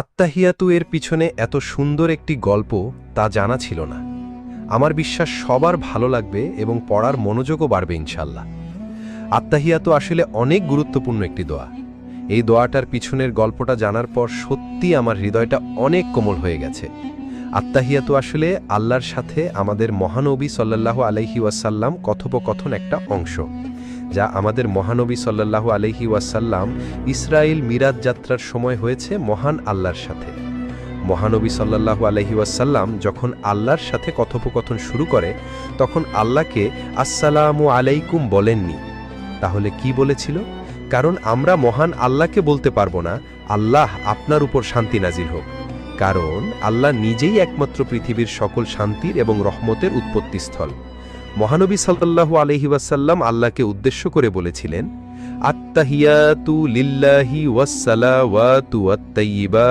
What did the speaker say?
আত্মাহিয়াতু এর পিছনে এত সুন্দর একটি গল্প তা জানা ছিল না। আমার বিশ্বাস সবার ভালো লাগবে এবং পড়ার মনোযোগও বাড়বে ইনশাল্লাহ আত্মাহিয়াতু আসলে অনেক গুরুত্বপূর্ণ একটি দোয়া। এই দোয়াটার পিছনের গল্পটা জানার পর সত্যি আমার হৃদয়টা অনেক কোমল হয়ে গেছে। আত্মাহিয়াতু আসলে আল্লাহর সাথে আমাদের মহানবী সাল্লাল্লাহু আলাইহি ওয়াসাল্লাম কথোপকথন একটা অংশ। যা আমাদের মহানবী সাল্লাল্লাহু আলাইহি ওয়াসাল্লাম ইসরায়েল মিরাজ যাত্রার সময় হয়েছে মহান আল্লাহর সাথে। মহানবী সাল্লাল্লাহু আলাইহি ওয়াসাল্লাম যখন আল্লাহর সাথে কথোপকথন শুরু করে, তখন আল্লাহকে আসসালামু আলাইকুম বলেননি। তাহলে কি বলেছিল? কারণ আমরা মহান আল্লাহকে বলতে পারব না, আল্লাহ আপনার উপর শান্তি নাজিল হোক। কারণ আল্লাহ নিজেই একমাত্র পৃথিবীর সকল শান্তির এবং রহমতের উৎপত্তিস্থল। মহানবী সাল্লাহ আলহি ওয়াসাল্লাম আল্লাহকে উদ্দেশ্য করে বলেছিলেন আত্তাহিয়াতু লিল্লাহি ওয়াসালা ওয়া তু ওয়াত্তাইয়িবা।